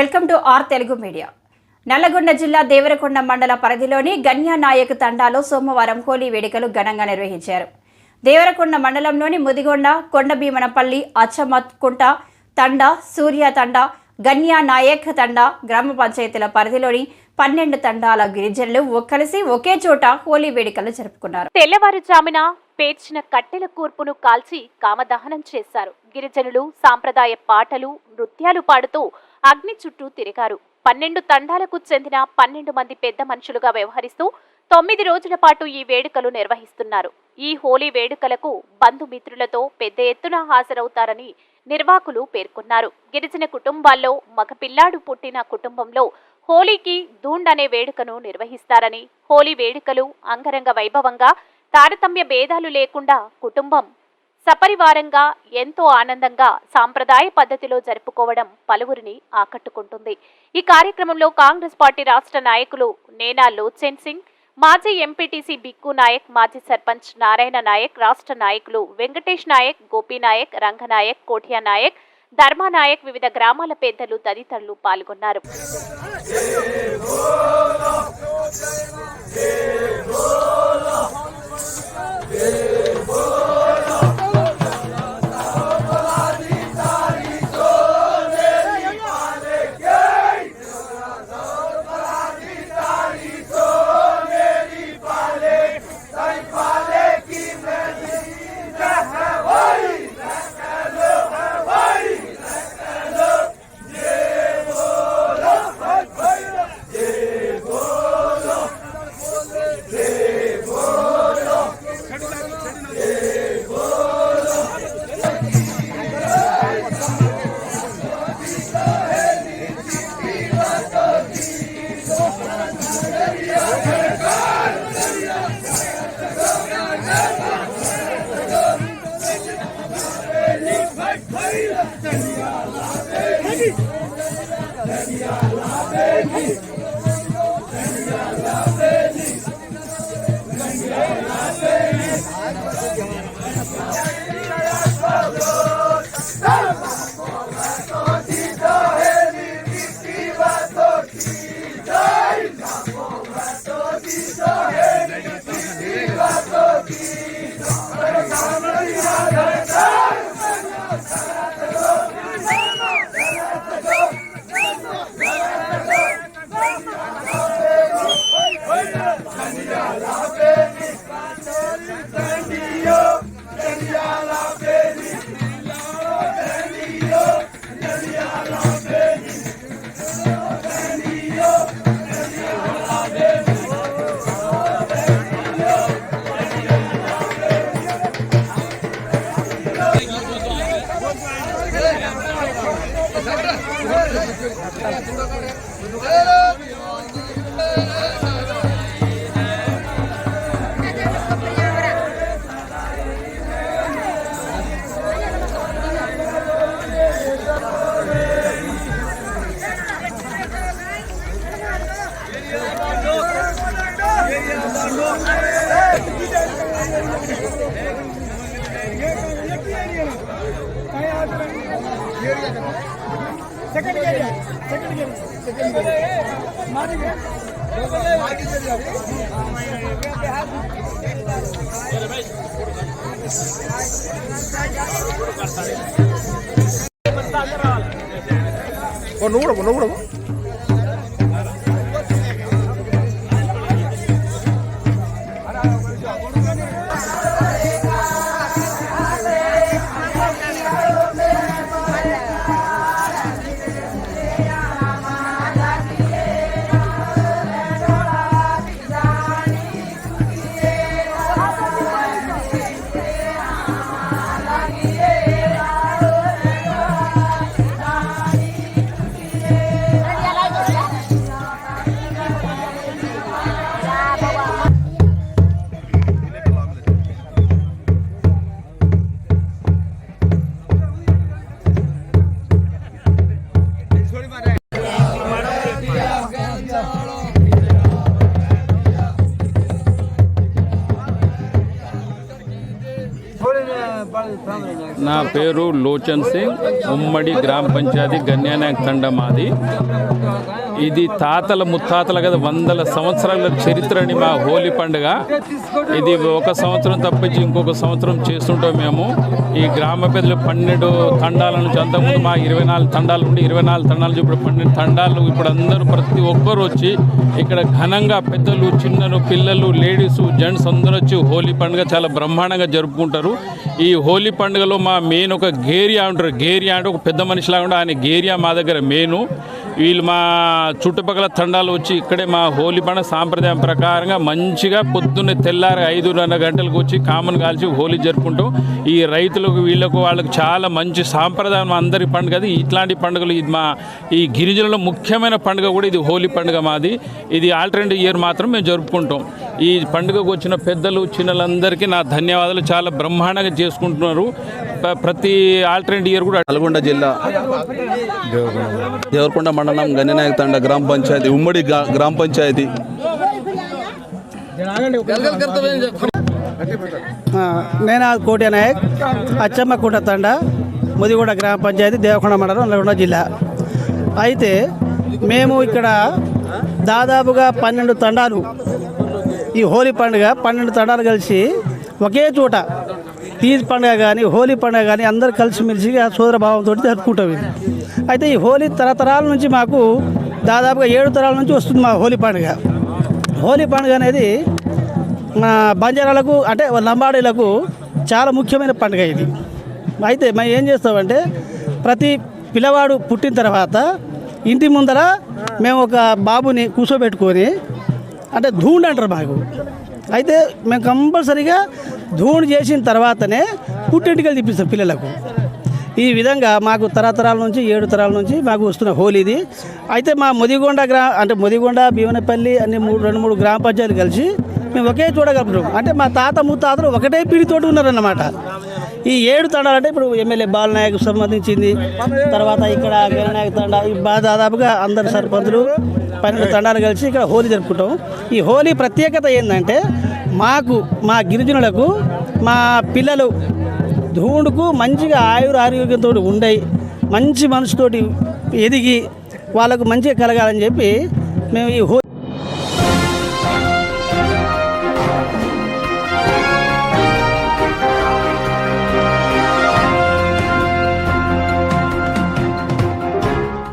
Welcome to R Telugu media. Nalgonda జిల్లా దేవరకొండ మండల పరిధిలోని గన్యానాయక్ తండాలో సోమవారం హోలీ వేడుకలు ఘనంగా నిర్వహించారు. దేవరకొండ మండలంలోని ముదిగొండ కొండభీమనపల్లి అచ్చమత్కుంట తండా సూర్య తండా గన్యానాయక్ తండ గ్రామ పంచాయతీల పరిధిలోని పన్నెండు తండాల గిరిజనులు కలిసి ఒకే చోట హోలీ వేడుకలు జరుపుకున్నారు. తెల్లవారుజామున పేర్చిన కట్టెల కూర్పును కాల్చి కామదహనం చేశారు. గిరిజనులు సాంప్రదాయ పాటలు నృత్యాలు పాడుతూ అగ్ని చుట్టూ తిరిగారు. పన్నెండు తండాలకు చెందిన పన్నెండు మంది పెద్ద మనుషులుగా వ్యవహరిస్తూ తొమ్మిది రోజుల పాటు ఈ వేడుకలు నిర్వహిస్తున్నారు. ఈ హోలీ వేడుకలకు బంధుమిత్రులతో పెద్ద ఎత్తున హాజరవుతారని నిర్వాహకులు పేర్కొన్నారు. గిరిజన కుటుంబాల్లో మగపిల్లాడు పుట్టిన కుటుంబంలో హోలీకి దూండ్ అనే వేడుకను నిర్వహిస్తారని హోలీ వేడుకలు అంగరంగ వైభవంగా తారతమ్య భేదాలు లేకుండా కుటుంబం సపరివారంగా ఎంతో ఆనందంగా సాంప్రదాయ పద్ధతిలో జరుపుకోవడం పలువురిని ఆకట్టుకుంటుంది. ఈ కార్యక్రమంలో కాంగ్రెస్ పార్టీ రాష్ట్ర నాయకులు నేనా లోచెన్ సింగ్ మాజీ ఎంపీటీసీ బిక్కు నాయక్ మాజీ సర్పంచ్ నారాయణ నాయక్ రాష్ట్ర నాయకులు వెంకటేష్ నాయక్ గోపీనాయక్ రంగనాయక్ కోఠియా నాయక్ ధర్మానాయక్ వివిధ గ్రామాల పెద్దలు తదితరులు పాల్గొన్నారు. Second gear second gear second gear మాది మాది ఓ నువ్వు నువ్వు నా పేరు లోచన్ సింగ్ ఉమ్మడి గ్రామ పంచాయతీ గన్యానాయక్ తండ మాది. ఇది తాతల ముత్తాతల కదా వందల సంవత్సరాల చరిత్రని మా హోలీ పండుగ. ఇది ఒక సంవత్సరం తప్పించి ఇంకొక సంవత్సరం చేస్తుంటాం మేము. ఈ గ్రామ పెద్దలు పన్నెండు తండాల నుంచి అంతకుముందు మా ఇరవై నాలుగు తండాలు ఉండి ఇరవై నాలుగు తండాలు ఇప్పుడు పన్నెండు తండాలు ఇప్పుడు అందరూ ప్రతి ఒక్కరు వచ్చి ఇక్కడ ఘనంగా పెద్దలు చిన్నలు పిల్లలు లేడీస్ జెంట్స్ అందరూ వచ్చి హోలీ పండుగ చాలా బ్రహ్మాండంగా జరుపుకుంటారు. ఈ హోలీ పండుగలో మా మెయిన్ ఒక గేరియా ఉంటారు గేరియా అంటే ఒక పెద్ద మనిషిలాగా ఉండే ఆయన గేరియా మా దగ్గర మెయిన్. వీళ్ళు మా చుట్టుపక్కల తండాలు వచ్చి ఇక్కడే మా హోలీ పండుగ సాంప్రదాయం ప్రకారంగా మంచిగా పొద్దున్నే తెల్లారి ఐదున్నర గంటలకు వచ్చి కామన్ కాల్చి హోలీ జరుపుకుంటాం ఈ రైతులకు వీళ్ళకు వాళ్ళకు చాలా మంచి సాంప్రదాయం అందరి పండుగ అది. ఇట్లాంటి పండుగలు ఇది మా ఈ గిరిజనుల ముఖ్యమైన పండుగ కూడా ఇది హోలీ పండుగ మాది. ఇది ఆల్టర్నేటివ్ ఇయర్ మాత్రం మేము జరుపుకుంటాం. ఈ పండుగకు వచ్చిన పెద్దలు చిన్నలందరికీ నా ధన్యవాదాలు. చాలా బ్రహ్మాండంగా చేసుకుంటున్నారు. ప్ర- ప్రతి ఆల్టర్నేటివ్ ఇయర్ కూడా నల్గొండ జిల్లా దేవరకొండ మండలం గన్యనాయక తండ గ్రామ పంచాయతీ ఉమ్మడి గ్రా- గ్రామ పంచాయతీ. నేను ఆ కోటి నాయక్ అచ్చమ్మకుంట తండ ముదిగూడ గ్రామ పంచాయతీ దేవకొండ మండలం నల్గొండ జిల్లా. అయితే మేము ఇక్కడ దాదాపుగా పన్నెండు తండాలు ఈ హోలీ పండుగ పన్నెండు తండాలు కలిసి ఒకే చోట తీజ్ పండుగ కానీ హోలీ పండుగ కానీ అందరు కలిసిమెలిసి ఆ సోదరభావంతో జరుపుకుంటాం ఇది. అయితే ఈ హోలీ తరతరాల నుంచి మాకు దాదాపుగా ఏడు తరాల నుంచి వస్తుంది మా హోలీ పండుగ. హోలీ పండుగ అనేది మా బంజారాలకు అంటే లంబాడీలకు చాలా ముఖ్యమైన పండుగ ఇది. అయితే మేము ఏం చేస్తామంటే ప్రతి పిల్లవాడు పుట్టిన తర్వాత ఇంటి ముందర మేము ఒక బాబుని కూర్చోబెట్టుకొని అంటే ధూండ్ అంటారు మాకు. అయితే మేము కంపల్సరీగా ధూండ్ చేసిన తర్వాతనే పుట్టింటికలు తిప్పిస్తాం పిల్లలకు. ఈ విధంగా మాకు తరతరాల నుంచి ఏడు తరాల నుంచి మాకు వస్తున్న హోలీది. అయితే మా ముదిగొండ గ్రా అంటే ముదిగొండ భీవనపల్లి అన్ని మూడు రెండు మూడు గ్రామ పంచాయతీలు కలిసి మేము ఒకే చోట అంటే మా తాత ముత్తాతలు ఒకటే పీడితోటి ఉన్నారన్నమాట. ఈ ఏడు తండాలు అంటే ఇప్పుడు ఎమ్మెల్యే బాలనాయక్ సంబంధించింది. తర్వాత ఇక్కడ గణనాయక తండా ఈ దాదాపుగా అందరు సర్పంచులు పన్నెండు తండాలు కలిసి ఇక్కడ హోలీ జరుపుకుంటాం ఈ హోలీ ప్రత్యేకత ఏంటంటే మాకు మా గిరిజనులకు మా పిల్లలు ధూండుకు మంచిగా ఆయుర ఆరోగ్యంతో ఉండయి మంచి మనసుతోటి ఎదిగి వాళ్ళకు మంచిగా కలగాలని చెప్పి మేము ఈ హోలీ